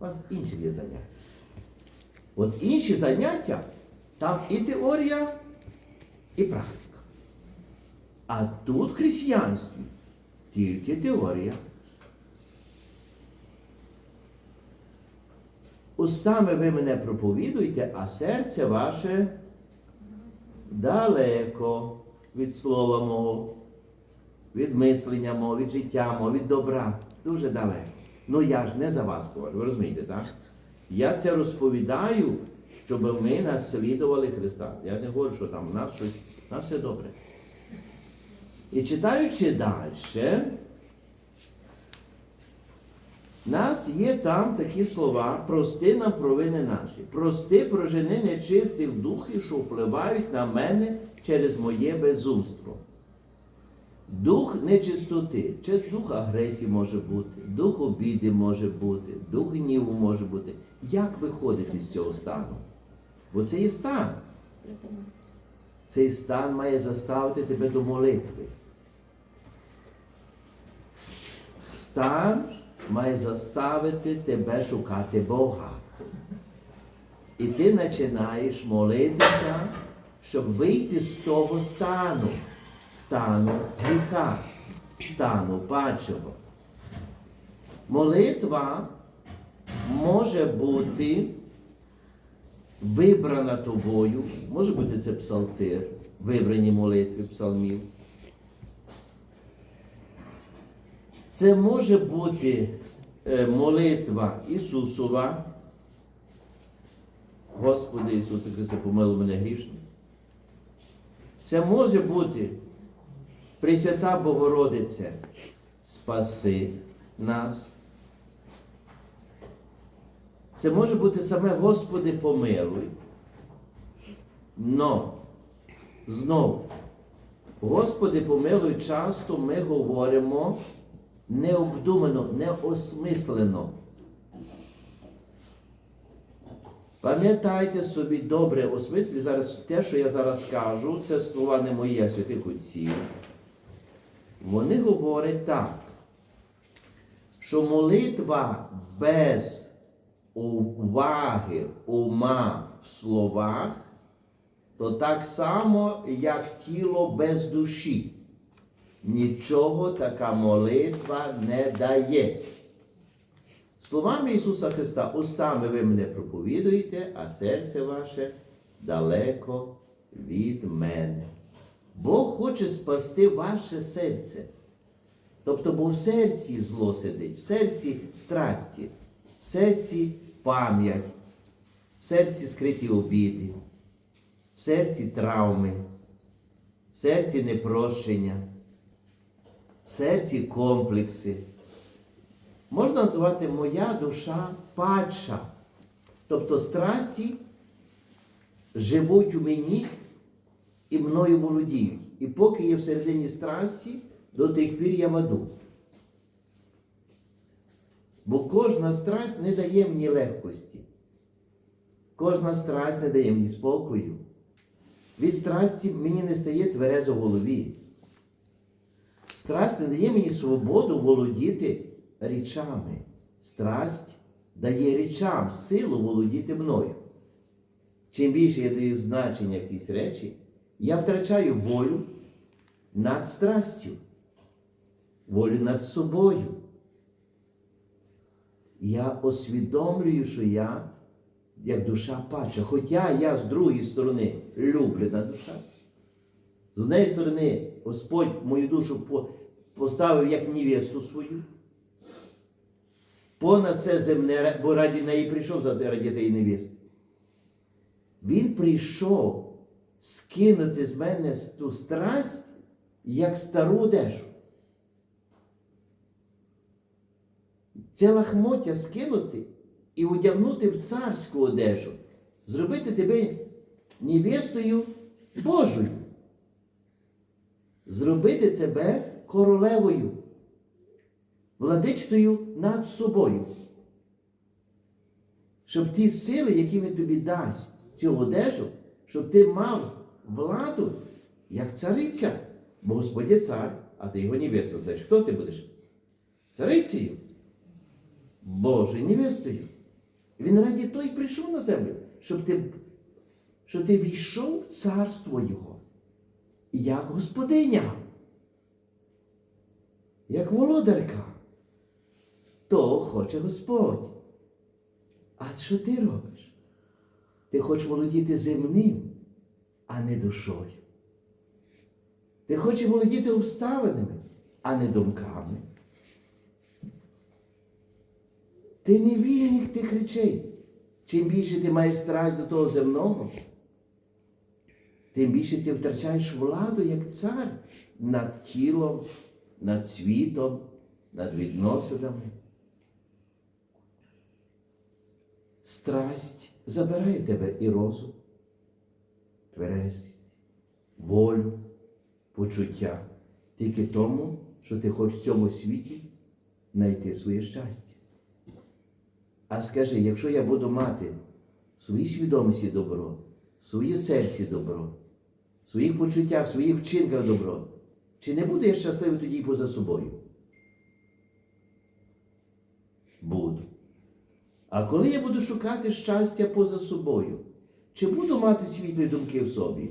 У вас інші є заняття. От інші заняття, там і теорія, і практика. А тут в християнстві тільки теорія. Устами ви мене проповідуєте, а серце ваше далеко від слова мого, від мислення мого, від життя мого, від добра. Дуже далеко. Ну я ж не за вас говорю, ви розумієте, так? Я це розповідаю, щоб ми наслідували Христа. Я не говорю, що там в нас щось, в нас все добре. І читаючи далі, у нас є там такі слова, прости нам провини наші. Прости, прожени нечистих духів, що впливають на мене через моє безумство. Дух нечистоти, чи дух агресії може бути, дух обіди може бути, дух гніву може бути. Як виходити з цього стану? Бо це є стан. Цей стан має заставити тебе до молитви. Стан має заставити тебе шукати Бога. І ти починаєш молитися, щоб вийти з того стану, стану гріха, стану пачого. Молитва може бути вибрана тобою, може бути це псалтир, вибрані молитви псалмів. Це може бути е, молитва Ісусова. Господи Ісусе Христе, помилуй мене грішно. Це може бути Пресвята Богородице, спаси нас. Це може бути саме Господи помилуй. Но знову, Господи помилуй, часто ми говоримо необдумано, неосмислено. Пам'ятайте собі добре осмислі зараз те, що я зараз скажу, це слова не мої, а святих отців. Вони говорять так, що молитва без уваги, ума в словах, то так само, як тіло без душі. Нічого така молитва не дає. Словами Ісуса Христа, устами ви мене проповідуєте, а серце ваше далеко від мене. Бог хоче спасти ваше серце. Тобто, бо в серці зло сидить, в серці страсті, в серці пам'ять, в серці скриті обіди, в серці травми, в серці непрощення, в серці комплекси. Можна назвати моя душа падша. Тобто страсті живуть у мені і мною володіють. І поки є всередині страсті, до тих пір я в аду. Бо кожна страсть не дає мені легкості. Кожна страсть не дає мені спокою. Від страсті мені не стає тверезо в голові. Страсть не дає мені свободу володіти річами. Страсть дає річам силу володіти мною. Чим більше я даю значення якісь речі, я втрачаю волю над страстю, волю над собою. Я усвідомлюю, що я як душа пача. Хоча я з другої сторони люблена душа. З однієї сторони, Господь мою душу поставив як невесту свою. Понад це земне, бо раді неї прийшов раді тієї невести. Він прийшов скинути з мене ту страсть, як стару одежу. Це лахмоття скинути і одягнути в царську одежу, зробити тебе невестою Божою, зробити тебе королевою, владичною над собою. Щоб ті сили, які він тобі дасть, цю одежу, щоб ти мав владу, як цариця. Бо Господь є цар, а ти його невеста. Знаєш, хто ти будеш? Царицею. Божою невестою. Він раді той прийшов на землю, щоб ти, щоб ти війшов в царство Його. Як господиня, як володарка. То хоче Господь. А що ти робиш? Ти хочеш володіти земним, а не душою. Ти хочеш володіти обставинами, а не думками. Ти не вільник тих речей. Чим більше ти маєш страсть до того земного, тим більше ти втрачаєш владу як цар над тілом, над світом, над відносинами. Страсть забирає тебе і розум, тверезість, волю, почуття. Тільки тому, що ти хочеш в цьому світі знайти своє щастя. А скажи, якщо я буду мати в своїй свідомості добро, в своїй серці добро, в своїх почуттях, в своїх вчинках добро, чи не буду я щасливий тоді поза собою? Буду. А коли я буду шукати щастя поза собою, чи буду мати світлі думки в собі?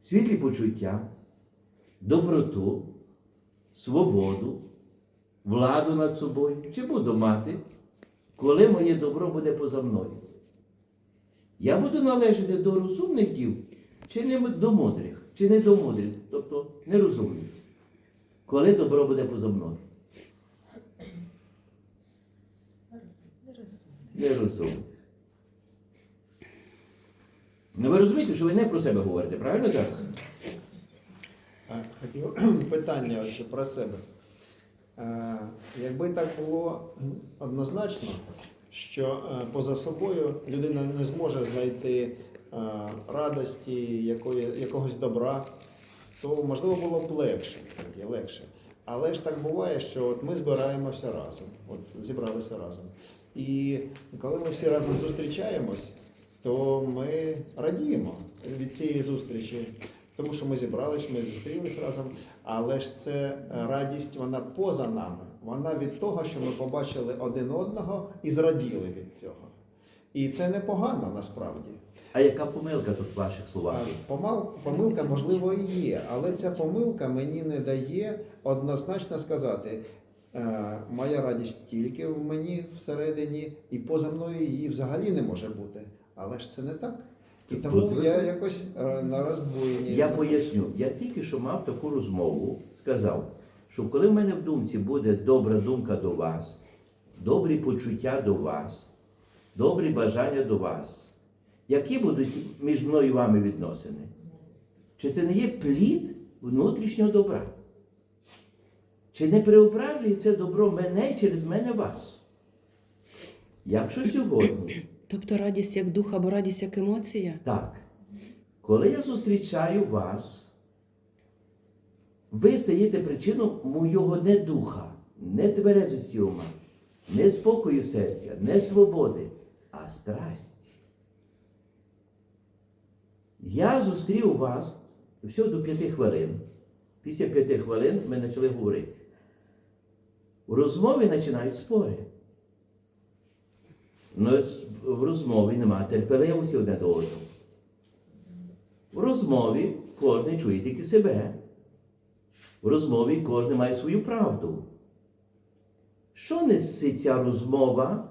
Світлі почуття, доброту, свободу, владу над собою, чи буду мати, коли моє добро буде поза мною? Я буду належати до розумних дів, чи не до мудрих, чи не до мудрих, тобто нерозумних, коли добро буде поза мною. Нерозумних. Ну ви розумієте, що ви не про себе говорите, правильно зараз? А, питання про себе. Е, Якби так було однозначно, що е, поза собою людина не зможе знайти е, радості, якої, якогось добра, то можливо було б легше, легше. Але ж так буває, що от ми збираємося разом, от зібралися разом. І коли ми всі разом зустрічаємось, то ми радіємо від цієї зустрічі, тому що ми зібралися, ми зустрілись разом. Але ж це радість, вона поза нами. Вона від того, що ми побачили один одного і зраділи від цього. І це непогано насправді. А яка помилка тут в ваших словах? Помал, помилка, можливо, і є, але ця помилка мені не дає однозначно сказати, е, моя радість тільки в мені всередині, і поза мною її взагалі не може бути. Але ж це не так. І тому ви- я якось е, на роздвоєнні. Я поясню. Я тільки що мав таку розмову, сказав, що коли в мене в думці буде добра думка до вас, добрі почуття до вас, добрі бажання до вас, які будуть між мною і вами відносини? Чи це не є плід внутрішнього добра? Чи не преображує це добро мене через мене вас? Якщо сьогодні Тобто радість як дух або радість як емоція? Так. Коли я зустрічаю вас, ви стаєте причином моєго не тверезості ума, не спокою серця, не свободи, а страсті. Я зустрів вас всього до п'яти хвилин. Після п'яти хвилин ми почали говорити. У розмові починають спори. Ну, в розмові немає терпеливості одне до одного. В розмові кожен чує тільки себе. В розмові кожен має свою правду. Що несе ця розмова,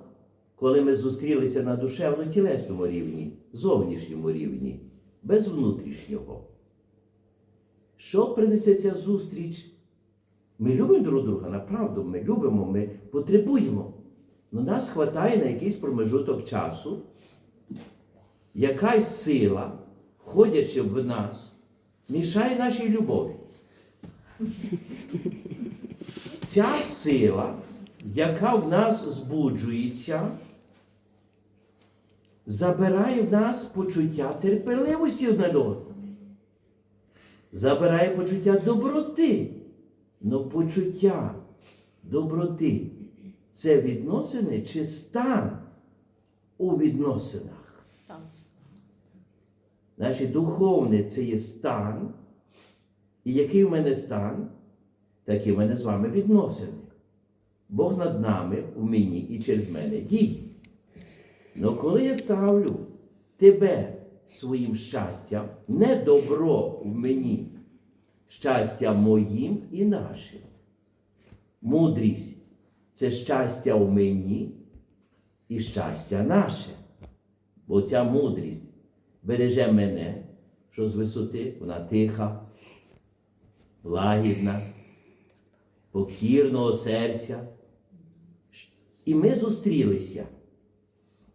коли ми зустрілися на душевно-тілесному рівні, зовнішньому рівні, без внутрішнього? Що принесе ця зустріч? Ми любимо друг друга, направду, ми любимо, ми потребуємо. Ну нас хватає на якийсь промежуток часу, якась сила, входячи в нас, мішає нашій любові. Ця сила, яка в нас збуджується, забирає в нас почуття терпеливості одне до одного. Забирає почуття доброти. Но почуття доброти це відносини чи стан у відносинах. Значить, духовне це є стан. І який в мене стан, такі в мене з вами відносини. Бог над нами, в мені і через мене діє. Но коли я ставлю тебе своїм щастям, не добро в мені, щастя моїм і нашим. Мудрість це щастя в мені і щастя наше. Бо ця мудрість береже мене, що з висоти вона тиха, лагідна, покірного серця. І ми зустрілися.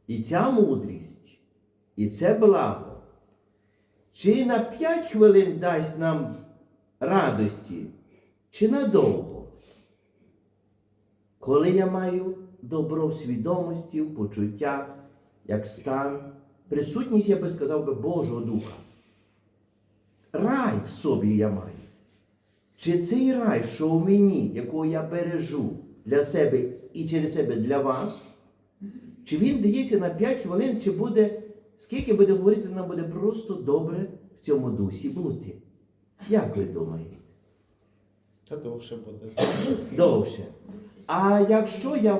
І ця мудрість, і це благо, чи на п'ять хвилин дасть нам радості, чи надовго. Коли я маю добро в свідомості, в почуттях, як стан, присутність, я би сказав би, Божого Духа. Рай в собі я маю. Чи цей рай, що в мені, якого я бережу для себе і через себе для вас, чи він дається на 5 хвилин, чи буде, скільки буде говорити, нам буде просто добре в цьому дусі бути. Як ви думаєте? Та довше буде. Довше. А якщо я